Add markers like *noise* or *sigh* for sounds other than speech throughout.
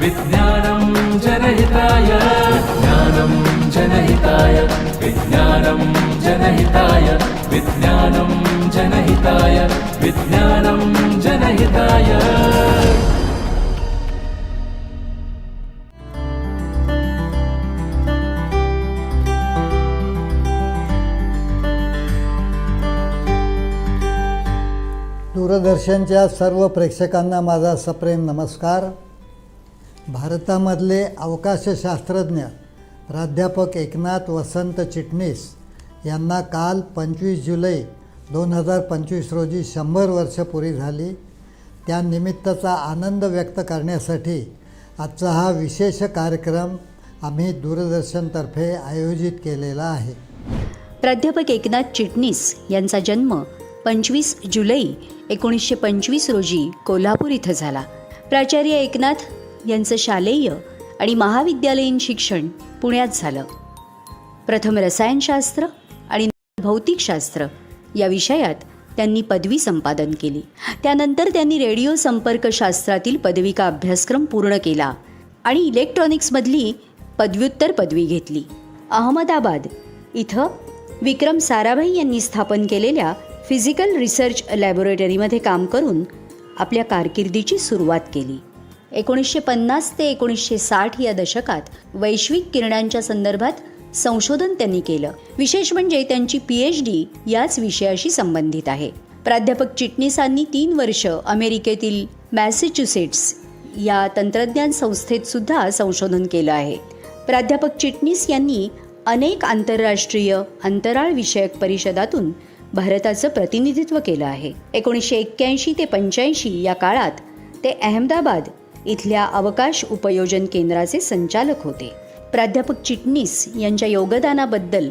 विज्ञानं जनहिताय विज्ञानम जनहिताय विज्ञानं जनहिताय विज्ञानं जनहिताय विज्ञानं जनहिताय। दूरदर्शनच्या सर्व प्रेक्षकांना माझा सप्रेम नमस्कार. भारतामधले अवकाशशास्त्रज्ञ प्राध्यापक एकनाथ वसंत चिटणीस यांना काल पंचवीस जुलै दोन हजार पंचवीस रोजी शंभर वर्ष पुरी झाली. त्यानिमित्ताचा आनंद व्यक्त करण्यासाठी आजचा हा विशेष कार्यक्रम आम्ही दूरदर्शनतर्फे आयोजित केलेला आहे. प्राध्यापक एकनाथ चिटणीस यांचा जन्म पंचवीस जुलै एकोणीसशे पंचवीस रोजी कोल्हापूर इथं झाला. प्राचार्य एकनाथ यांचं शालेय आणि महाविद्यालयीन शिक्षण पुण्यात झालं. प्रथम रसायनशास्त्र आणि भौतिकशास्त्र या विषयात त्यांनी पदवी संपादन केली. त्यानंतर त्यांनी रेडिओ संपर्कशास्त्रातील पदविका अभ्यासक्रम पूर्ण केला आणि इलेक्ट्रॉनिक्समधली पदव्युत्तर पदवी घेतली. अहमदाबाद इथं विक्रम साराभाई यांनी स्थापन केलेल्या फिजिकल रिसर्च लॅबोरेटरीमध्ये काम करून आपल्या कारकिर्दीची सुरुवात केली. एकोणीसशे पन्नास ते एकोणीसशे साठ या दशकात वैश्विक किरणांच्या संदर्भात संशोधन त्यांनी केलं. विशेष म्हणजे त्यांची पी एच डी याच विषयाशी संबंधित आहे. प्राध्यापक चिटणीसांनी तीन वर्ष अमेरिकेतील मॅसेच्युसेट्स या तंत्रज्ञान संस्थेत सुद्धा संशोधन केलं आहे. प्राध्यापक चिटणीस यांनी अनेक आंतरराष्ट्रीय अंतराळ विषयक परिषदातून भारताचं प्रतिनिधित्व केलं आहे. एकोणीसशे एक्क्याऐंशी ते पंच्याऐंशी या काळात ते अहमदाबाद इथल्या अवकाश उपयोजन केंद्राचे संचालक होते. प्राध्यापक चिटणीस यांच्या योगदानाबद्दल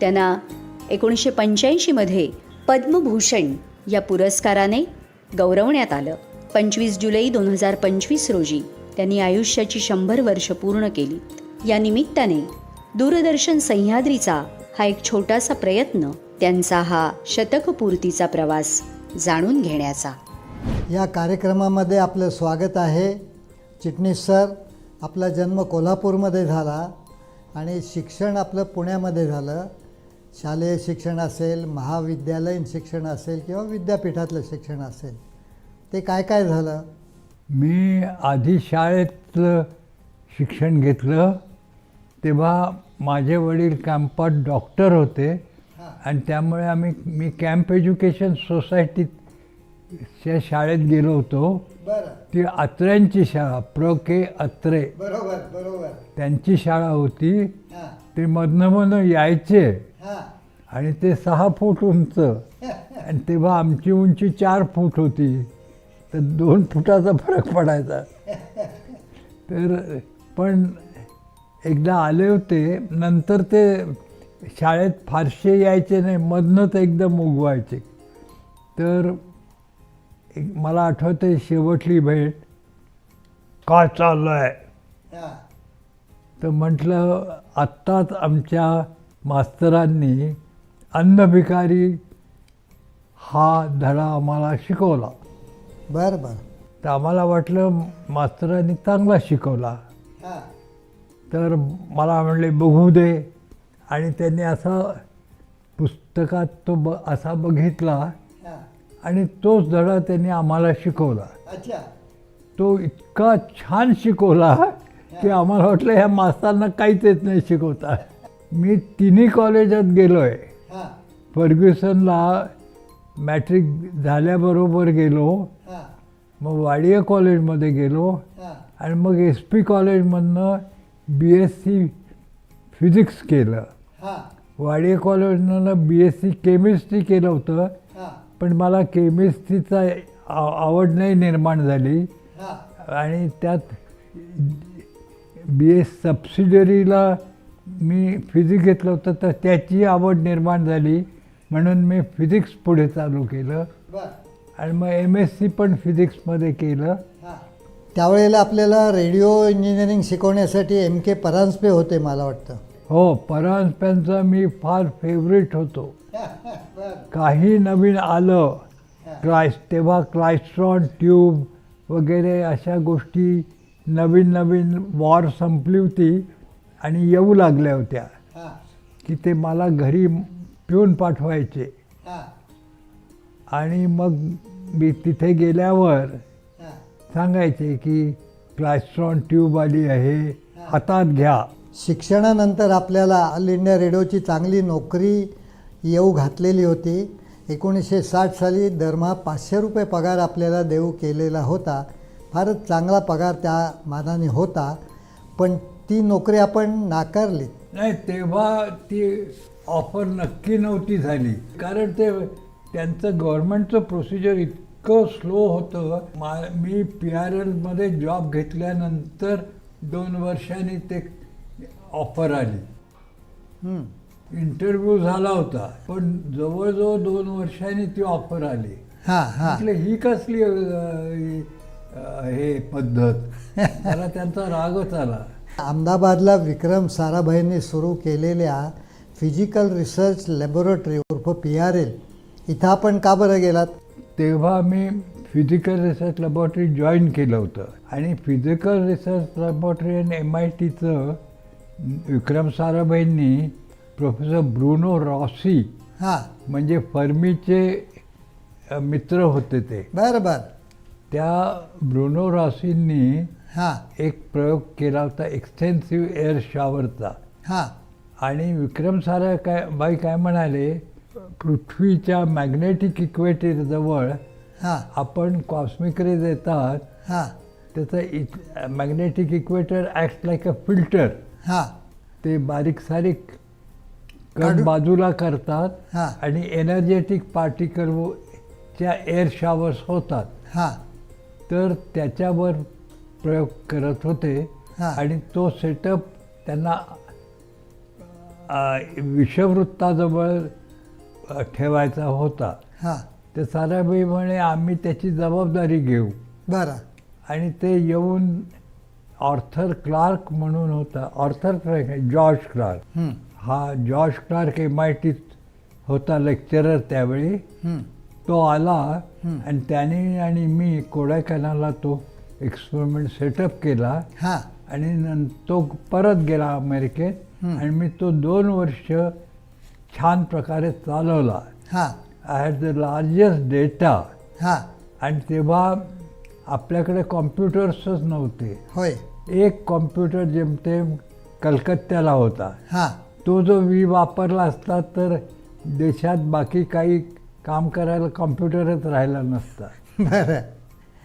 त्यांना एकोणीसशे पंच्याऐंशीमध्ये पद्मभूषण या पुरस्काराने गौरवण्यात आलं. पंचवीस जुलै दोन हजार पंचवीस रोजी त्यांनी आयुष्याची शंभर वर्ष पूर्ण केली. या निमित्ताने दूरदर्शन सह्याद्रीचा हा एक छोटासा प्रयत्न त्यांचा हा शतकपूर्तीचा प्रवास जाणून घेण्याचा. या कार्यक्रमामध्ये आपलं स्वागत आहे. चिटणीस सर आपला जन्म कोल्हापूरमध्ये झाला आणि शिक्षण आपलं पुण्यामध्ये झालं. शालेय शिक्षण असेल महाविद्यालयीन शिक्षण असेल किंवा विद्यापीठातलं शिक्षण असेल ते काय काय झालं? मी आधी शाळेतलं शिक्षण घेतलं तेव्हा माझे वडील कॅम्पात डॉक्टर होते आणि त्यामुळे आम्ही मी कॅम्प एज्युकेशन सोसायटीत च्या शाळेत गेलो होतो. ती अत्र्यांची शाळा प्र के अत्रे. बरोबर बरोबर. त्यांची शाळा होती. हां. ते मधनं मधनं यायचे. हां. आणि ते सहा फूट उंच. आणि तेव्हा आमची उंची चार फूट होती. तर दोन फुटाचा फरक पडायचा. तर पण एकदा आले होते. नंतर ते शाळेत फारसे यायचे नाही. मधनंच एकदम उगवायचे. तर मला आठवते शेवटली भेट. काय चाललं आहे तर म्हटलं आत्ताच आमच्या मास्तरांनी अन्नभिकारी हा धडा आम्हाला शिकवला. बरं बरं. तर आम्हाला वाटलं मास्तरांनी चांगला शिकवला. तर मला म्हणले बघू दे. आणि त्यांनी असा पुस्तकात तो ब असा बघितला आणि तोच धडा त्यांनी आम्हाला शिकवला. अच्छा. तो इतका छान शिकवला की आम्हाला वाटलं ह्या मास्तरांना काहीच येत नाही शिकवता. मी तिन्ही कॉलेजात गेलो आहे फर्ग्युसनला मॅट्रिक झाल्याबरोबर गेलो. मग वाडिया कॉलेजमध्ये गेलो. आणि मग एस पी कॉलेजमधनं बी एस सी फिजिक्स केलं. वाडिया कॉलेजमधनं बी एस सी केमिस्ट्री केलं होतं. पण मला केमिस्ट्रीचा आवड नाही निर्माण झाली. आणि त्यात बी एस सबसिडरीला मी फिजिक्स घेतलं होतं तर त्याची आवड निर्माण झाली. म्हणून मी फिजिक्स पुढे चालू केलं. आणि मग एम एस सी पण फिजिक्समध्ये केलं. त्यावेळेला आपल्याला रेडिओ इंजिनिअरिंग शिकवण्यासाठी एम के परांजपे होते मला वाटतं. हो परांजप्यांचा मी फार फेवरेट होतो. काही नवीन आलं क्लायस तेव्हा क्लायस्ट्रॉन ट्यूब वगैरे अशा गोष्टी नवीन नवीन वॉर संपली होती आणि येऊ लागल्या होत्या. की ते मला घरी पिऊन पाठवायचे. आणि मग मी तिथे गेल्यावर सांगायचे की क्लायस्ट्रॉन ट्यूब आली आहे हातात घ्या. शिक्षणानंतर आपल्याला ऑल इंडिया रेडिओची चांगली नोकरी येऊ घातलेली होती. एकोणीसशे साठ साली दरमहा पाचशे रुपये पगार आपल्याला देऊ केलेला होता. फारच चांगला पगार त्या मानाने होता. पण ती नोकरी आपण नाकारली. नाही तेव्हा ती ऑफर नक्की नव्हती झाली. कारण ते त्यांचं गव्हर्नमेंटचं प्रोसिजर इतकं स्लो होतं. मा मी पी आर एलमध्ये जॉब घेतल्यानंतर दोन वर्षांनी ते ऑफर आली. इंटरव्ह्यू झाला होता. पण जवळजवळ दोन वर्षांनी ती ऑफर आली. हां हां. म्हटलं ही कसली अं, हे पद्धत? *laughs* मला त्यांचा रागच आला. अहमदाबादला विक्रम साराभाईंनी सुरू केलेल्या फिजिकल रिसर्च लॅबोरेटरी उर्फ पी आर एल इथं आपण का बरं गेलात? तेव्हा मी फिजिकल रिसर्च लॅबॉरेटरी जॉईन केलं होतं. आणि फिजिकल रिसर्च लॅबॉरेटरी आणि एम आय टीचं विक्रम साराभाईंनी प्रोफेसर ब्रुनो रॉसी हां. म्हणजे फर्मीचे मित्र होते ते. बरं बरं. त्या ब्रुनो रॉसींनी हां. एक प्रयोग केला होता एक्सटेन्सिव्ह एअर शॉवरचा हां. आणि विक्रम सारा काय बाई काय म्हणाले पृथ्वीच्या मॅग्नेटिक इक्वेटरजवळ हां. आपण कॉस्मिक रेज येतात हां. त्याचं magnetic equator act like a filter हां. ते बारीक सारीक कण बाजूला करतात हां. आणि एनर्जेटिक पार्टिकलच्या एअर शॉवर्स होतात. हां. तर त्याच्यावर प्रयोग करत होते हां. आणि तो सेटअप त्यांना विषवृत्ताजवळ अ, ठेवायचा होता. हां. तर साराबाई म्हणे आम्ही त्याची जबाबदारी घेऊ. बरं. आणि ते येऊन ऑर्थर क्लार्क म्हणून होता. ऑर्थर क्लार्क नाही, जॉर्ज क्लार्क. हं, हा जॉर्ज क्लार्क एम आय टीत होता लेक्चरर त्यावेळी. तो आला. आणि त्याने आणि मी कोडायकनालला तो एक्सपेरिमेंट सेटअप केला हां. आणि तो परत गेला अमेरिकेत. आणि मी तो दोन वर्ष छान प्रकारे चालवला. हां. I had the largest data हां. आणि तेव्हा आपल्याकडे कॉम्प्युटर्सच नव्हते. होय. एक कॉम्प्युटर जेमतेम कलकत्त्याला होता. हां. तो जो मी वापरला असता तर देशात बाकी काही काम करायला कॉम्प्युटरच राहिला नसता. बरं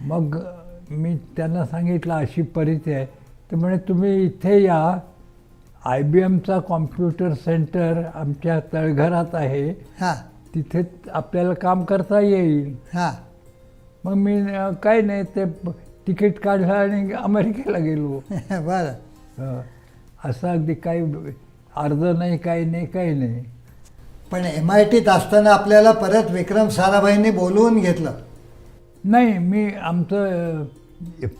*laughs* मग मी त्यांना सांगितलं अशी परिस्थिती आहे. तर म्हणे तुम्ही इथे या. आय बी एमचा कॉम्प्युटर सेंटर आमच्या तळघरात आहे. हां. तिथे आपल्याला काम करता येईल. हां. मग मी काय नाही ते तिकीट काढलं आणि अमेरिकेला गेलो. *laughs* बरं. असं अगदी काही अर्ज नाही काही नाही काही नाही. पण एम आय टीत असताना आपल्याला परत विक्रम साराभाईंनी बोलवून घेतलं. नाही मी आमचं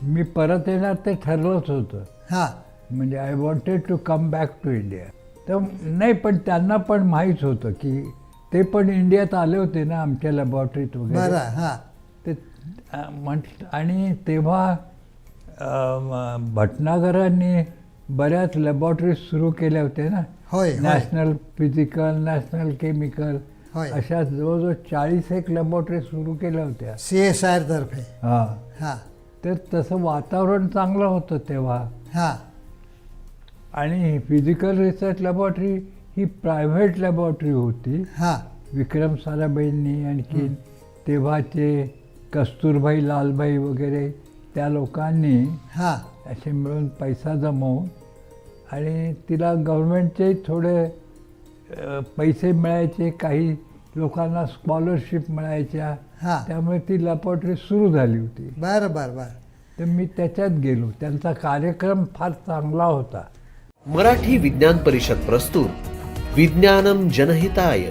मी परत येणार ते ठरलंच होतं. हां. म्हणजे I wanted to come back to India तर नाही पण त्यांना पण माहीत होतं की ते पण इंडियात आले होते ना आमच्या लॅबॉरेटरीत वगैरे. बरं हां. ते म्हट आणि तेव्हा भटनागरांनी बऱ्याच लॅबॉरेटरीज सुरू केल्या होत्या ना. होय नॅशनल फिजिकल नॅशनल केमिकल होय. अशा जवळजवळ चाळीस एक लॅबॉरेटरी सुरू केल्या होत्या. सी एस आय तर्फे. हां. हां. तर तसं वातावरण चांगलं होतं तेव्हा. हां. आणि फिजिकल रिसर्च लॅबॉरेटरी ही प्रायव्हेट लॅबॉरेटरी होती. हां. विक्रम साराभाईंनी आणखी तेव्हाचे कस्तुरभाई लालभाई वगैरे त्या लोकांनी हां. असे मिळून पैसा जमवून आणि तिला गव्हर्नमेंटचे थोडे पैसे मिळायचे काही लोकांना स्कॉलरशिप मिळायच्या. हां. त्यामुळे ती लॅबॉरेटरी सुरू झाली होती. बरं बरं बरं. तर मी त्याच्यात गेलो. त्यांचा कार्यक्रम फार चांगला होता. मराठी विज्ञान परिषद प्रस्तुत विज्ञानम जनहिताय.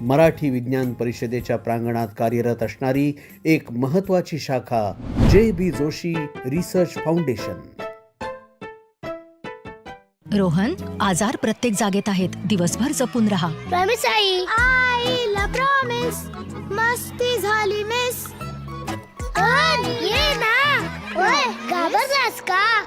Marathi विज्ञान परिषदेच्या प्रांगणात कार्यरत असणारी एक महत्वाची शाखा J B Joshi research foundation. Rohan आजार प्रत्येक जागेत आहेत. दिवसभर जपून राहा. प्रॉमिस आई. आईला प्रॉमिस. मस्ती झाली मिस ये ना. घाबरलास का?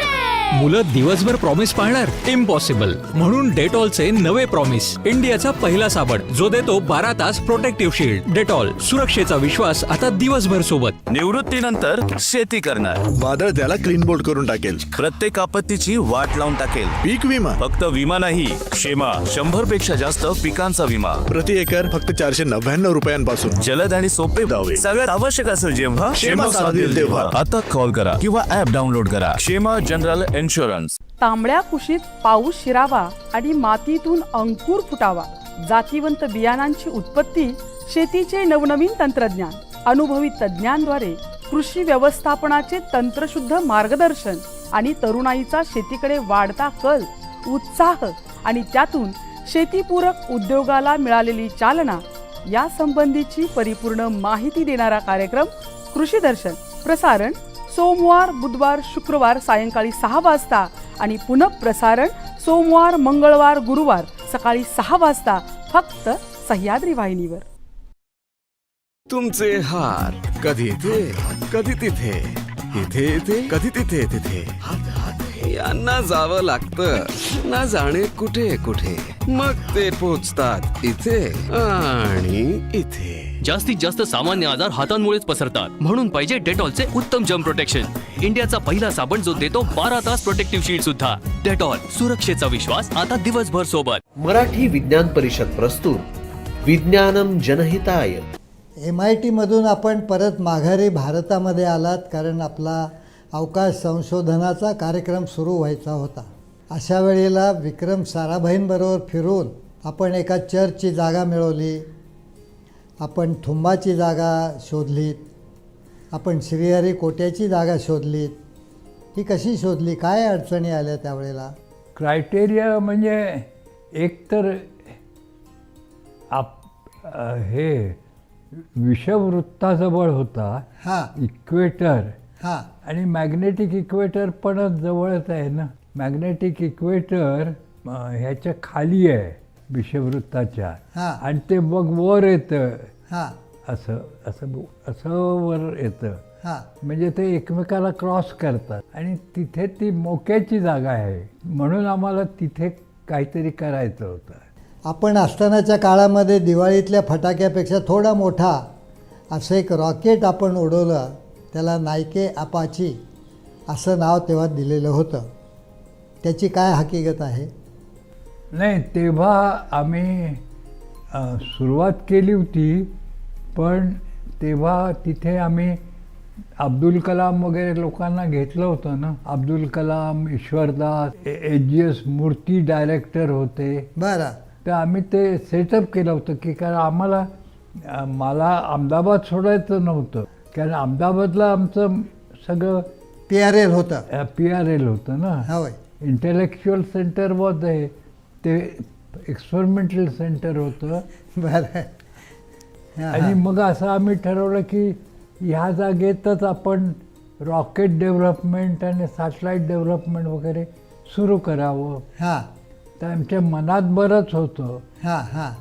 *laughs* मुलं दिवसभर प्रॉमिस पाळणार? इम्पॉसिबल म्हणून डेटॉलचे नवे प्रॉमिस इंडियाचा पहिला साबण जो देतो बारा तास प्रोटेक्टिव्ह शील्ड डेटॉल सुरक्षेचा विश्वास आता दिवसभर सोबत. निवृत्तीनंतर शेती करणार. वादळ त्याला क्लीन बोल्ड करून टाकेल. प्रत्येक आपत्तीची वाट लावून टाकेल. पीक विमा. फक्त विमा नाही शेमा. शंभरपेक्षा जास्त पिकांचा विमा. प्रति एकर फक्त चारशे नव्याण्णव रुपयांपासून. जलद आणि सोपे दावे. सगळ्यात आवश्यक असेल जेव्हा. शेमा साथ देईल तेव्हा. आता कॉल करा किंवा ऍप डाउनलोड करा. शेमा जनरल इन्शुरन्स तांबड्या कुशीत पाऊस शिरावा आणि मातीतून अंकुर फुटावा. जातीवंत बियाणांची उत्पत्ती शेतीचे नवनवीन तंत्रज्ञान. अनुभवी तज्ज्ञांद्वारे कृषी व्यवस्थापनाचे तंत्रशुद्ध मार्गदर्शन आणि तरुणाईचा शेतीकडे वाढता कल उत्साह आणि त्यातून शेतीपूरक उद्योगाला मिळालेली चालना या संबंधीची परिपूर्ण माहिती देणारा कार्यक्रम कृषी दर्शन. प्रसारण सोमवार बुधवार शुक्रवार सायंकाळी सहा वाजता आणि पुनःप्रसारण सोमवार मंगळवार गुरुवार सकाळी सहा वाजता फक्त सह्याद्री वाहिनीवर. तुमचे हार कधी इथे कधी तिथे? इथे इथे कधी तिथे तिथे? यांना जावं लागतं. ना जाणे कुठे कुठे? मग ते पोचतात इथे आणि इथे. जास्तीत जास्त सामान्य आजार हातांमुळेच पसरतात. म्हणून पाहिजे डेटॉलचे उत्तम जम प्रोटेक्शन इंडियाचा पहिला साबण जो देतो बारा तास प्रोटेक्टिव्ह शील्ड सुद्धा. डेटॉल सुरक्षेचा विश्वास आता दिवसभर सोबत. मराठी विज्ञान परिषद प्रस्तुत. विज्ञानम जनहिताय. एम आय टीमधून आपण परत माघारी भारतामध्ये आलात कारण आपला अवकाश संशोधनाचा कार्यक्रम सुरू व्हायचा होता. अशा वेळेला विक्रम साराभाईंबरोबर फिरून आपण एका चर्चची जागा मिळवली. आपण थुंबाची जागा शोधलीत आपण श्रीहरी कोट्याची जागा शोधलीत ही कशी शोधली काय अडचणी आल्या त्यावेळेला? क्रायटेरिया म्हणजे एकतर आप हे विषववृत्ताजवळ होता हां. इक्वेटर हां. आणि मॅग्नेटिक इक्वेटर पण जवळच आहे ना. मॅग्नेटिक इक्वेटर ह्याच्या खाली आहे. विषववृत्ताच्या हां. आणि ते मग वर येतं. हां. असं असं असं वर येतं. हां. म्हणजे ते एकमेकाला क्रॉस करतात. आणि तिथे ती मोक्याची जागा आहे. म्हणून आम्हाला तिथे काहीतरी करायचं होतं. आपण असतानाच्या काळामध्ये दिवाळीतल्या फटाक्यापेक्षा थोडा मोठा असं एक रॉकेट आपण उडवलं. त्याला नायके अपाची असं नाव तेव्हा दिलेलं होतं. त्याची काय हकीकत आहे? नाही तेव्हा आम्ही सुरुवात केली होती पण तेव्हा तिथे आम्ही अब्दुल कलाम वगैरे लोकांना घेतलं होतं ना. Abdul Kalam Ishwardas H G. S. Murthy director होते. बरं. तर आम्ही ते सेटअप केलं होतं की कारण आम्हाला मला अहमदाबाद सोडायचं नव्हतं. कारण अहमदाबादला आमचं सगळं पी आर एल होतं. पी आर एल होतं ना. इंटेलेक्च्युअल सेंटर वॉज आहे. ते एक्सपेरिमेंटल सेंटर होतं. बरं. आणि. मग असं आम्ही ठरवलं की ह्या जागेतच आपण रॉकेट डेव्हलपमेंट आणि सॅटेलाईट डेव्हलपमेंट वगैरे सुरू करावं. हां. तर आमच्या मनात बरंच होतं. हां हां.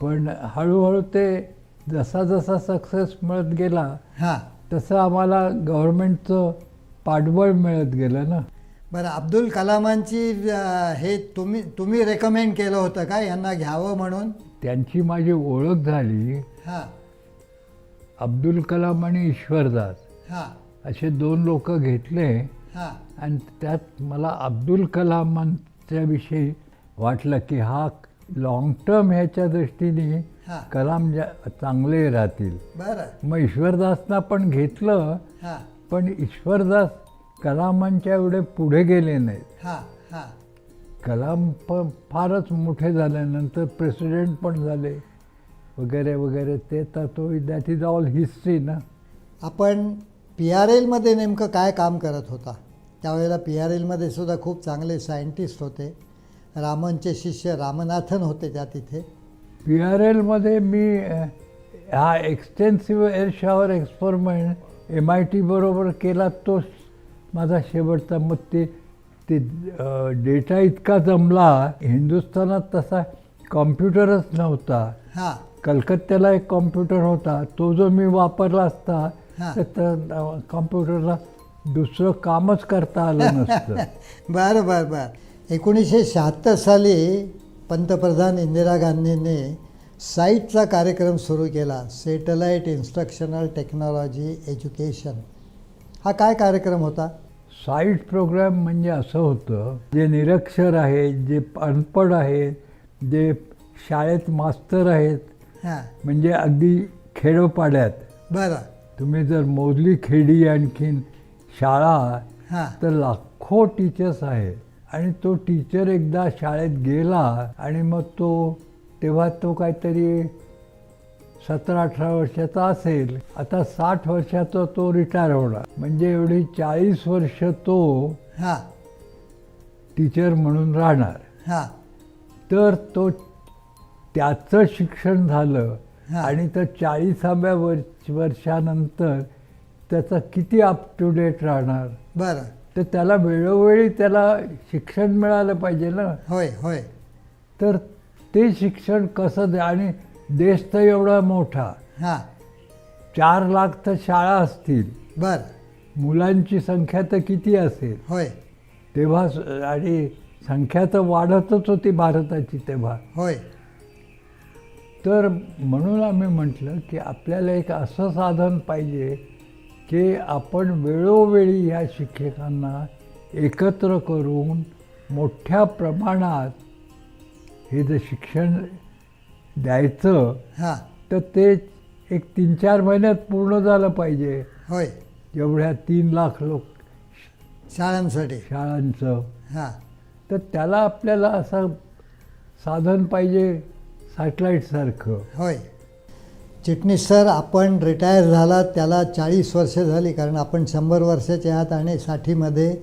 पण हळूहळू ते जसा जसा सक्सेस मिळत गेला हां. तसं आम्हाला गव्हर्नमेंटचं पाठबळ मिळत गेलं ना. बरं अब्दुल कलामांची हे तुम्ही तुम्ही रेकमेंड केलं होतं का? यांना घ्यावं म्हणून? त्यांची माझी ओळख झाली. हां. अब्दुल कलाम आणि ईश्वरदास हां. असे दोन लोक घेतले. हां. आणि त्यात मला अब्दुल कलामांच्या विषयी वाटलं की हा लॉंग टर्म ह्याच्या दृष्टीने कलाम चांगले राहतील. बरं. मग ईश्वरदासना पण घेतलं. पण ईश्वरदास कलामांच्या एवढे पुढे गेले नाहीत. हां हां. कलाम पण फारच मोठे झाल्यानंतर प्रेसिडेंट पण झाले. वगैरे वगैरे. ते तर तो दॅट इज ऑल हिस्ट्री ना. आपण पी आर एलमध्ये नेमकं काय काम करत होता? त्यावेळेला पी आर एलमध्ये सुद्धा खूप चांगले सायंटिस्ट होते. रामनचे शिष्य रामनाथन होते त्या तिथे. पी आर एलमध्ये मी हा extensive air shower experiment M I T बरोबर केला तोच माझा शेवटचा मग ते ते डेटा इतका जमला हिंदुस्थानात तसा कॉम्प्युटरच नव्हता. हां. कलकत्त्याला एक कॉम्प्युटर होता तो जो मी वापरला असता. तर कॉम्प्युटरला दुसरं कामच करता आलं नसतं. *laughs* बरं बरं बरं. एकोणीसशे शहात्तर साली पंतप्रधान इंदिरा गांधींनी साईटचा कार्यक्रम सुरू केला सेटलाईट इन्स्ट्रक्शनल टेक्नॉलॉजी एज्युकेशन. हा काय कार्यक्रम होता? साईट प्रोग्राम म्हणजे असं होतं जे निरक्षर आहेत जे अनपढ आहेत जे शाळेत मास्तर आहेत म्हणजे अगदी खेडोपाड्यात. बरं. तुम्ही जर मोजली खेडी आणखीन शाळा हां. तर लाखो टीचर्स आहेत आणि तो टीचर एकदा शाळेत गेला आणि मग तो तेव्हा तो काहीतरी सतरा अठरा वर्षाचा असेल आता साठ वर्षाचा तो रिटायर होणार. म्हणजे एवढी चाळीस वर्ष तो हां. टीचर म्हणून राहणार. हां. तर तो त्याचं शिक्षण झालं. आणि तर चाळीसाव्या वर्ष वर्षानंतर त्याचा किती अप टू डेट राहणार? बरं. तर त्याला वेळोवेळी त्याला शिक्षण मिळालं पाहिजे ना. होय होय. तर ते शिक्षण कसं द्या आणि देश तर एवढा मोठा. हां. चार लाख तर शाळा असतील. बरं. मुलांची संख्या तर किती असेल? होय. तेव्हा स- आणि संख्या तर वाढतच होती भारताची तेव्हा. होय. तर म्हणून आम्ही म्हटलं की आपल्याला एक असं साधन पाहिजे की आपण वेळोवेळी ह्या शिक्षकांना एकत्र करून मोठ्या प्रमाणात हे जे शिक्षण द्यायचं हां. तर ते एक तीन चार महिन्यात पूर्ण झालं पाहिजे. होय. एवढ्या तीन लाख लोक शाळांसाठी. शाळांचं. हां. तर त्याला आपल्याला असं साधन पाहिजे सॅटेलाईटसारखं. होय. चिटणीस सर आपण रिटायर झाला त्याला चाळीस वर्ष झाली कारण आपण शंभर वर्षाच्या आत आणि साठीमध्ये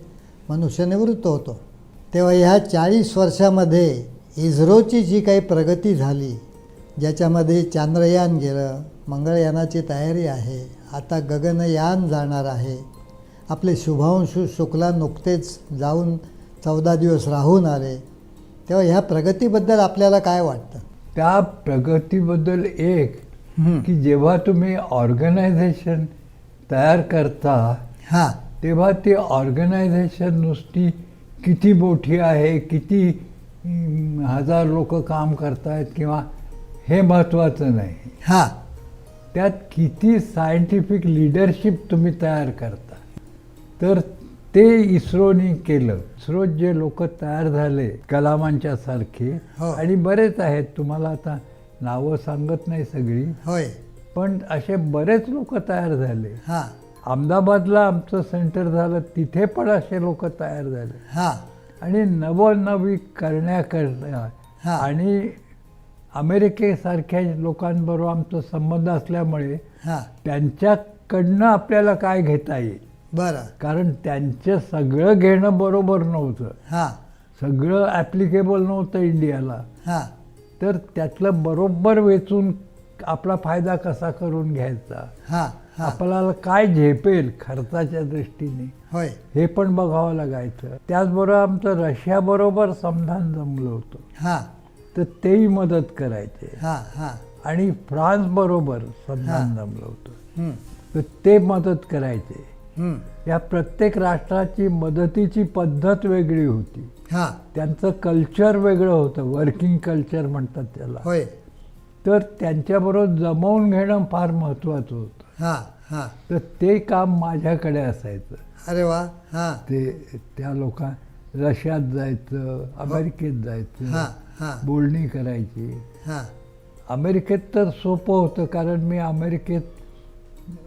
मनुष्यनिवृत्त होतो. तेव्हा ह्या चाळीस वर्षामध्ये इस्रोची जी काही प्रगती झाली ज्याच्यामध्ये चांद्रयान गेलं मंगळयानाची तयारी आहे आता गगनयान जाणार आहे. आपले शुभांशु शुक्ला नुकतेच जाऊन चौदा दिवस राहून आले. तेव्हा ह्या प्रगतीबद्दल आपल्याला काय वाटतं? त्या प्रगतीबद्दल एक की जेव्हा तुम्ही ऑर्गनायझेशन तयार करता हां. तेव्हा ती ऑर्गनायझेशन नुसती किती मोठी आहे किती हजार लोक काम करतायत किंवा हे महत्त्वाचं नाही. हां. त्यात किती सायंटिफिक लिडरशिप तुम्ही तयार करता. तर ते इस्रोनी केलं. इस्रोत जे लोक तयार झाले कलामांच्या सारखे हो. आणि बरेच आहेत. तुम्हाला आता नावं सांगत नाही सगळी. होय. पण असे बरेच लोक तयार झाले. हां. अहमदाबादला आमचं सेंटर झालं. तिथे पण असे लोक तयार झाले. हां. आणि नवनवी करण्याकरता हा. आणि अमेरिकेसारख्या लोकांबरोबर आमचा संबंध असल्यामुळे हां. त्यांच्याकडनं आपल्याला काय घेता येईल? बरं. कारण त्यांचं सगळं घेणं बरोबर नव्हतं. हां. सगळं ॲप्लिकेबल नव्हतं इंडियाला. हां. तर त्यातलं बरोबर वेचून आपला फायदा कसा करून घ्यायचा? हां आपल्याला काय झेपेल खर्चाच्या दृष्टीने? होय. हे पण बघावं लागायचं. त्याचबरोबर आमचं रशियाबरोबर समधान जमलं होतं. हां. तर तेही मदत करायचे. हां हां. आणि फ्रान्स बरोबर समधान जमलं होतं. तर ते मदत करायचे. या प्रत्येक राष्ट्राची मदतीची पद्धत वेगळी होती. हां. त्यांचं कल्चर वेगळं होतं. वर्किंग कल्चर म्हणतात त्याला. होय. तर त्यांच्याबरोबर जमवून घेणं फार महत्त्वाचं होतं. हां हां. तर ते काम माझ्याकडे असायचं. अरे वा हां. ते त्या लोकां रशियात जायचं अमेरिकेत जायचं हां बोलणी करायची. हां. अमेरिकेत तर सोपं होतं कारण मी अमेरिकेत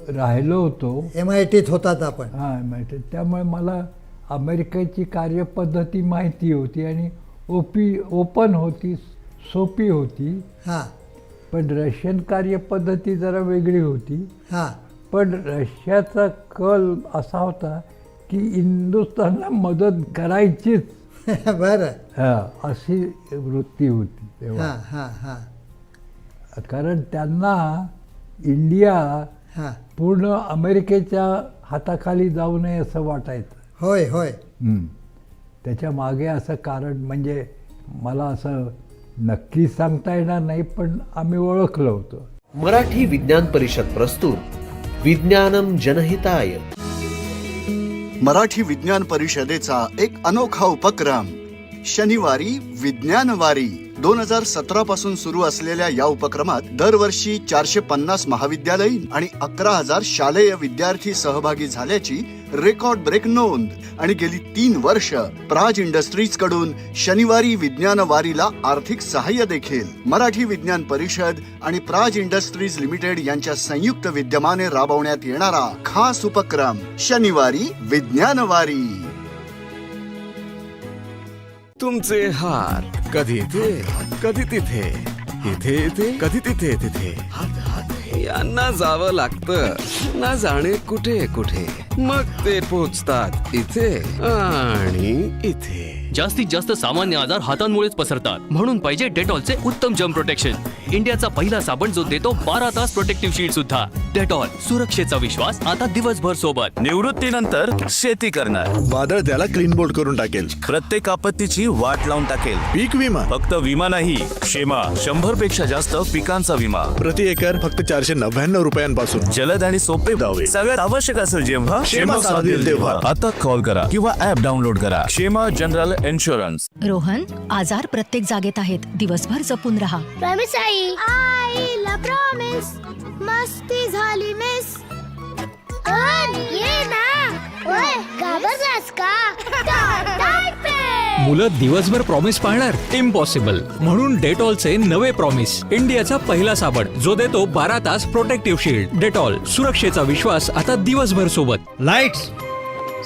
राहिलो होतो. एम आय टीत होतात आपण. हां माहिती त्यामुळे मला अमेरिकेची कार्यपद्धती माहिती होती आणि ओपी ओपन होती सोपी होती. हां. पण रशियन कार्यपद्धती जरा वेगळी होती. हां. पण रशियाचा कल असा होता की हिंदुस्थानला मदत करायचीच *laughs* बरं. हा, अशी वृत्ती होती तेव्हा. हां हां हां. कारण त्यांना इंडिया हां. पूर्ण अमेरिकेच्या हाताखाली जाऊ नये असं वाटायचं. होय होय. हं. त्याच्यामागे असं कारण म्हणजे मला असं नक्की सांगता येणार नाही पण आम्ही ओळखलं होतं. मराठी विज्ञान परिषद प्रस्तुत विज्ञानम जनहिताय. मराठी विज्ञान परिषदेचा एक अनोखा उपक्रम. शनिवारी विज्ञानवारी दोन हजार सतरा पासून सुरू असलेल्या या उपक्रमात दरवर्षी चारशे पन्नास महाविद्यालयीन आणि अकरा हजार शालेय विद्यार्थी सहभागी झाल्याची रेकॉर्ड ब्रेक नोंद आणि गेली तीन वर्ष प्राज इंडस्ट्रीजकडून शनिवारी विज्ञान वारीला आर्थिक सहाय्य देखील. मराठी विज्ञान परिषद आणि प्राज इंडस्ट्रीज लिमिटेड यांच्या संयुक्त विद्यमाने राबवण्यात येणारा खास उपक्रम शनिवारी विज्ञान वारी. तुमचे हात कधी इथे कधी तिथे? इथे इथे कधी तिथे तिथे यांना जावं लागतं. ना जाणे कुठे कुठे. मग ते पोचतात इथे आणि इथे. जास्तीत जास्त सामान्य आजार हातांमुळेच पसरतात. म्हणून पाहिजे डेटॉलचे उत्तम जम प्रोटेक्शन इंडियाचा पहिला साबण जो देतो बारा तास प्रोटेक्टिव्ह शीट सुद्धा. डेटॉल सुरक्षेचा विश्वास आता दिवसभर सोबत. निवृत्तीनंतर शेती करणार. वादळ त्याला क्लीन बोल्ड करून टाकेल. प्रत्येक आपत्तीची वाट लावून टाकेल. पीक विमा. फक्त विमा नाही शेमा. शंभरपेक्षा जास्त पिकांचा विमा. प्रति एकर फक्त चारशे नव्याण्णव रुपयांपासून. जलद आणि सोपे दावे. सगळ्यात आवश्यक असेल जेव्हा शेमा साथ देईल तेव्हा. आता कॉल करा किंवा ऍप डाउनलोड करा. शेमा जनरल इन्शुरन्स रोहन आजार प्रत्येक जागेत आहेत. दिवसभर जपून राहा. प्रॉमिस आई आईला प्रॉमिस मस्ती झाली मिस पण ये ना. ओय घाबरलास का? मुलं दिवसभर प्रॉमिस पाळणार? इम्पॉसिबल म्हणून डेटॉलचे नवे प्रॉमिस इंडियाचा पहिला साबण. जो देतो बारा तास प्रोटेक्टिव्ह शील्ड डेटॉल सुरक्षेचा विश्वास आता दिवसभर सोबत. लाइट्स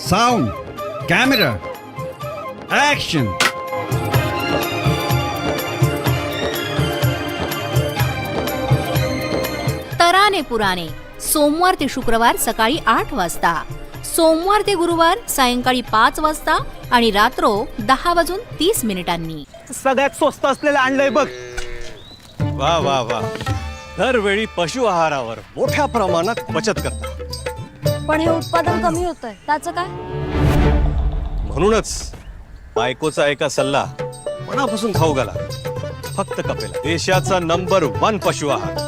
साउंड कैमरा एक्शन तराने पुराणे सोमवार ते शुक्रवार सकाळी आठ वाजता. सोमवार ते गुरुवार सायंकाळी पाच वाजता आणि रात्रो दहा वाजून तीस मिनिटांनी. सगळ्यात स्वस्त असलेलं आणलंय बघ. वा वा वा. दरवेळी पशु आहारावर मोठ्या प्रमाणात बचत करता पण हे उत्पादन कमी होत आहे त्याचं काय? म्हणूनच बायकोचा एका सल्ला मनापासून खाऊ घाला. फक्त कपेल. देशाचा नंबर वन पशु आहार.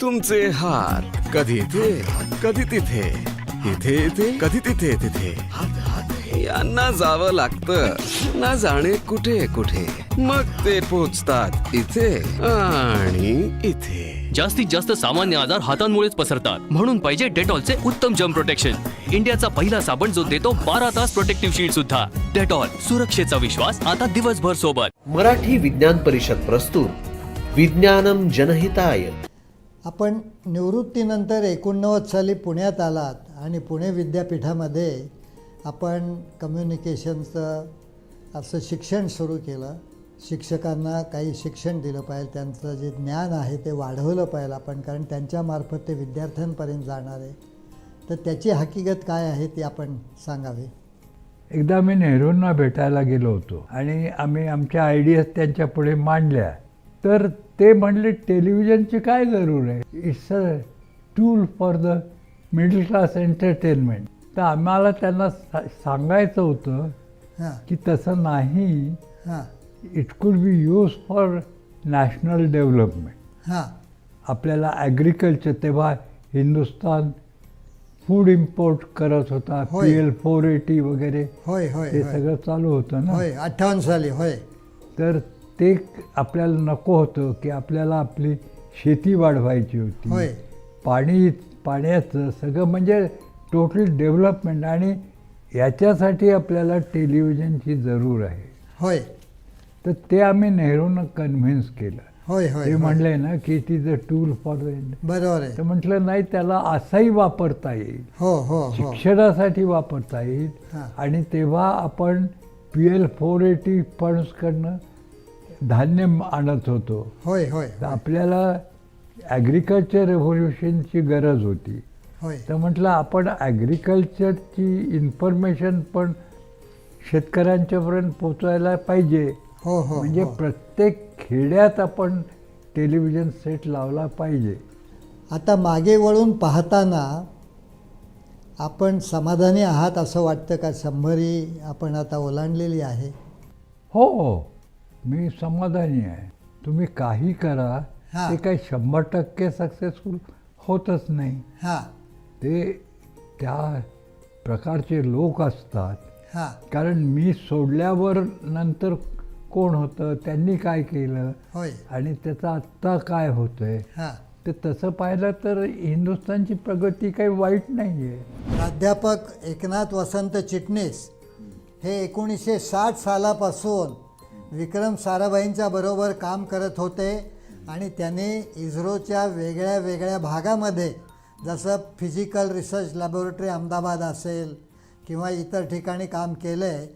तुमचे हात कधी इथे कधी तिथे. इथे इथे कधी तिथे तिथे. यांना जावं लागतं. ना जाणे कुठे कुठे. मग ते पोचतात इथे आणि इथे. जास्तीत जास्त सामान्य आजार हातांमुळेच पसरतात. म्हणून पाहिजे डेटॉलचे उत्तम जम्प प्रोटेक्शन इंडियाचा पहिला साबण जो देतो बारा तास प्रोटेक्टिव्ह शीट सुद्धा. डेटॉल सुरक्षेचा विश्वास आता दिवसभर सोबत. मराठी विज्ञान परिषद प्रस्तुत. विज्ञानम जनहिताय. आपण निवृत्तीनंतर एकोणनव्वद साली पुण्यात आलात आणि पुणे विद्यापीठामध्ये आपण कम्युनिकेशनचं असं शिक्षण सुरू केलं. शिक्षकांना काही शिक्षण दिलं पाहिजे त्यांचं जे ज्ञान आहे ते वाढवलं पाहिजे आपण कारण त्यांच्यामार्फत ते विद्यार्थ्यांपर्यंत जाणार. आहे तर त्याची हकीकत काय आहे ती आपण सांगावी. एकदा मी नेहरूंना भेटायला गेलो होतो आणि आम्ही आमच्या आयडियाज त्यांच्या पुढे मांडल्या. तर ते म्हणले टेलिव्हिजनची काय जरूर आहे? It's a tool for the middle class entertainment तर आम्हाला त्यांना सा- सांगायचं होतं हां. की तसं नाही. हां. It could be use for national development हां. आपल्याला ॲग्रिकल्चर तेव्हा हिंदुस्तान फूड इम्पोर्ट करत होता. पी एल फोर एटी वगैरे. होय होय ते होय. सगळं चालू होतं ना. होय अठ्ठावन्न साली होय. तर ते आपल्याला नको होतं की आपल्याला आपली शेती वाढवायची होती. पाणी पाण्याचं सगळं म्हणजे टोटल डेव्हलपमेंट आणि याच्यासाठी आपल्याला टेलिव्हिजनची जरूर आहे. होय. तर ते आम्ही नेहरूंना कन्व्हिन्स केलं. होय होय ते. म्हणले ना की it is a tool for बरोबर आहे. तर म्हटलं नाही त्याला असाही वापरता येईल. हो हो हो. शिक्षणासाठी वापरता येईल. आणि तेव्हा आपण पी एल फोर एटी फंड्सकडनं धान्य आणत होतो. होय होय तर आपल्याला ॲग्रिकल्चर रेव्होल्युशनची गरज होती. होय. तर म्हटलं आपण ॲग्रिकल्चरची इन्फॉर्मेशन पण शेतकऱ्यांच्यापर्यंत पोचवायला पाहिजे. हो हो म्हणजे हो. प्रत्येक खेड्यात आपण टेलिव्हिजन सेट लावला पाहिजे. आता मागे वळून पाहताना आपण समाधानी आहात असं वाटतं का? शंभरी आपण आता ओलांडलेली आहे. हो हो. मी समाधानी आहे. तुम्ही काही करा. हां. ते काही शंभर टक्के सक्सेसफुल होतच नाही. हां. ते त्या प्रकारचे लोक असतात. हां. कारण मी सोडल्यावर नंतर कोण होतं? त्यांनी काय केलं? होय. आणि त्याचं आत्ता काय होतंय? हां. तर तसं पाहिलं तर हिंदुस्थानची प्रगती काही वाईट नाही आहे प्राध्यापक एकनाथ वसंत चिटणीस हे एकोणीसशे साठ सालापासून विक्रम साराभाईंच्या बरोबर काम करत होते आणि त्यांनी इस्रोच्या वेगळ्या वेगळ्या भागामध्ये जसं फिजिकल रिसर्च लॅबोरेटरी अहमदाबाद असेल किंवा इतर ठिकाणी काम केलं आहे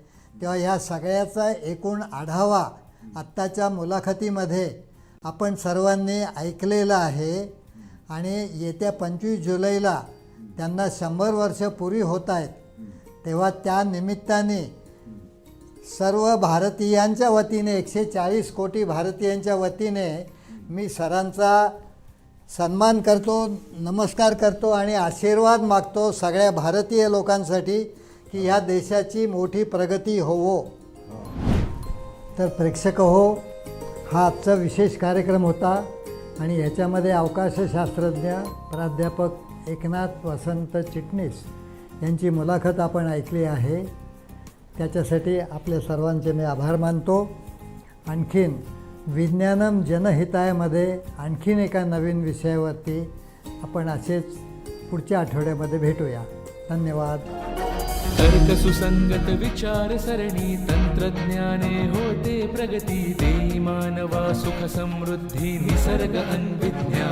तेव्हा ह्या सगळ्याचा एकूण आढावा आत्ताच्या मुलाखतीमध्ये आपण सर्वांनी ऐकलेला आहे. आणि येत्या पंचवीस जुलैला त्यांना शंभर वर्ष पुरी होत आहेत. तेव्हा त्या निमित्ताने सर्व भारतीयांच्या वतीने एकशे चाळीस कोटी भारतीयांच्या वतीने मी सरांचा सन्मान करतो नमस्कार करतो आणि आशीर्वाद मागतो सगळ्या भारतीय लोकांसाठी की ह्या देशाची मोठी प्रगती होवो. तर प्रेक्षक हो हा आजचा विशेष कार्यक्रम होता आणि याच्यामध्ये अवकाशशास्त्रज्ञ प्राध्यापक एकनाथ वसंत चिटणीस यांची मुलाखत आपण ऐकली आहे. त्याच्यासाठी आपल्या सर्वांचे मी आभार मानतो. आणखीन विज्ञानम जनहितायमध्ये आणखीन एका नवीन विषयावरती आपण असेच पुढच्या आठवड्यामध्ये भेटूया. धन्यवाद. तर्क सुसंगत विचार सरणी तंत्रज्ञाने होते प्रगती देई मानवा सुख समृद्धी निसर्ग अन्विज्ञान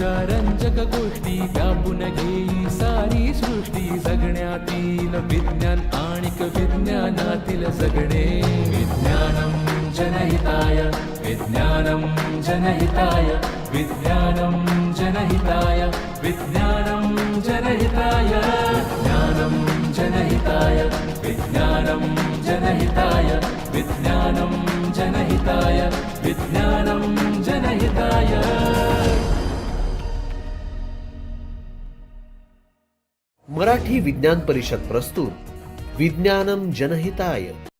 रंजक गोष्टी व्यापून घेई सारी सृष्टी. जगण्यातील विज्ञान आणिक विज्ञानातील जगणे. विज्ञानम जनहिताय विज्ञानम जनहिताय विज्ञानम जनहिताय विज्ञानम जनहिताय. ज्ञानम जनहिताय विज्ञानम जनहिताय विज्ञानम जनहिताय विज्ञानम जनहिताय. मराठी विज्ञान परिषद प्रस्तुत. विज्ञानम जनहिताय.